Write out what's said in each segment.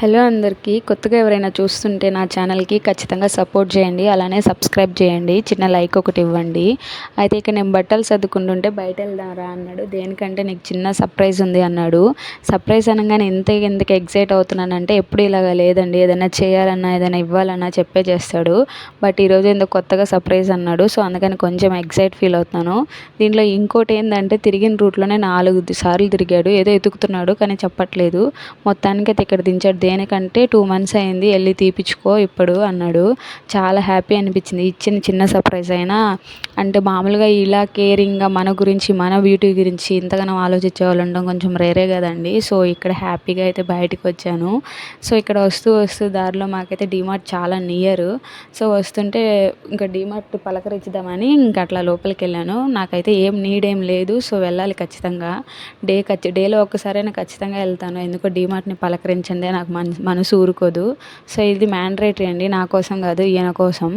Hello అందరికీ కొత్తగా ఎవరైనా చూస్తుంటే నా ఛానల్కి ఖచ్చితంగా సపోర్ట్ చేయండి అలానే సబ్స్క్రైబ్ చేయండి చిన్న లైక్ ఒకటి ఇవ్వండి. అయితే ఇక నేను బట్టలు సర్దుకుంటుంటే బయట వెళ్దారా అన్నాడు. దేనికంటే నీకు చిన్న సర్ప్రైజ్ ఉంది అన్నాడు. సర్ప్రైజ్ అనగానే ఎంత ఎందుకు ఎగ్జైట్ అవుతున్నానంటే ఎప్పుడు ఇలాగా లేదండి ఏదైనా చేయాలన్నా ఏదైనా ఇవ్వాలన్నా చెప్పే చేస్తాడు. బట్ ఈరోజు ఎందుకు కొత్తగా సర్ప్రైజ్ అన్నాడు. సో అందుకని కొంచెం ఎగ్జైట్ ఫీల్ అవుతున్నాను. దీంట్లో ఇంకోటి ఏంటంటే తిరిగిన రూట్లోనే నాలుగు సార్లు తిరిగాడు. ఏదో ఎతుకుతున్నాడు కానీ చెప్పట్లేదు. మొత్తానికి అయితే ఇక్కడ దించాడు దేనికంటే టూ మంత్స్ అయింది వెళ్ళి తీపిచ్చుకో ఇప్పుడు అన్నాడు. చాలా హ్యాపీ అనిపించింది. ఇచ్చిన చిన్న సర్ప్రైజ్ అయినా. అంటే మామూలుగా ఇలా కేరింగ్గా మన గురించి మన బ్యూటీ గురించి ఇంతగానో ఆలోచించే వాళ్ళు ఉండడం కొంచెం రేరే కదండి. సో ఇక్కడ హ్యాపీగా అయితే బయటకు వచ్చాను. సో ఇక్కడ వస్తూ వస్తూ దారిలో మాకైతే డిమార్ట్ చాలా నియర్. సో వస్తుంటే ఇంకా డిమార్ట్ పలకరించుదామని ఇంకా అట్లా లోపలికి వెళ్ళాను. నాకైతే ఏం నీడ్ ఏం లేదు. సో వెళ్ళాలి ఖచ్చితంగా. డే ఖచ్చి డేలో ఒక్కసారైనా ఖచ్చితంగా వెళ్తాను. ఎందుకో డిమార్ట్ని పలకరించిందే నాకు మన మనసు ఊరుకోదు. సో ఇది మ్యాండరేటరీ అండి. నా కోసం కాదు ఈయన కోసం.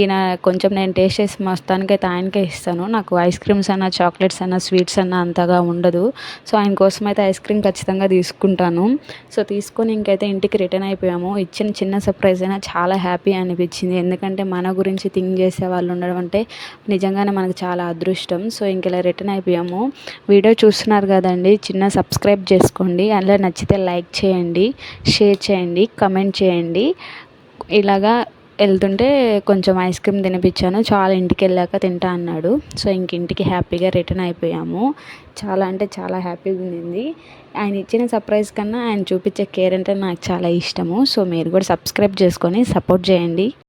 ఈయన కొంచెం నేను టేస్ట్ చేసి మొత్తానికైతే ఆయనకే ఇస్తాను. నాకు ఐస్ క్రీమ్స్ అన్న చాక్లెట్స్ అన్న స్వీట్స్ అన్న అంతగా ఉండదు. సో ఆయన కోసం అయితే ఐస్ క్రీమ్ ఖచ్చితంగా తీసుకుంటాను. సో తీసుకొని ఇంకైతే ఇంటికి రిటర్న్ అయిపోయాము. ఇచ్చిన చిన్న సర్ప్రైజ్ అయినా చాలా హ్యాపీ అనిపించింది. ఎందుకంటే మన గురించి థింక్ చేసే వాళ్ళు ఉండడం అంటే నిజంగానే మనకు చాలా అదృష్టం. సో ఇంక ఇలా రిటర్న్ అయిపోయాము. వీడియో చూస్తున్నారు కదండి చిన్న సబ్స్క్రైబ్ చేసుకోండి. అందులో నచ్చితే లైక్ చేయండి షేర్ చేయండి కమెంట్ చేయండి. ఇలాగా వెళ్తుంటే కొంచెం ఐస్ క్రీమ్ తినిపించాను. చాలా ఇంటికి వెళ్ళాక తింటా అన్నాడు. సో ఇంక ఇంటికి హ్యాపీగా రిటర్న్ అయిపోయాము. చాలా అంటే చాలా హ్యాపీగా ఉంది ఆయన ఇచ్చిన సర్ప్రైజ్ కన్నా ఆయన చూపించే కేర్ అంటే నాకు చాలా ఇష్టము. సో మీరు కూడా సబ్స్క్రైబ్ చేసుకొని సపోర్ట్ చేయండి.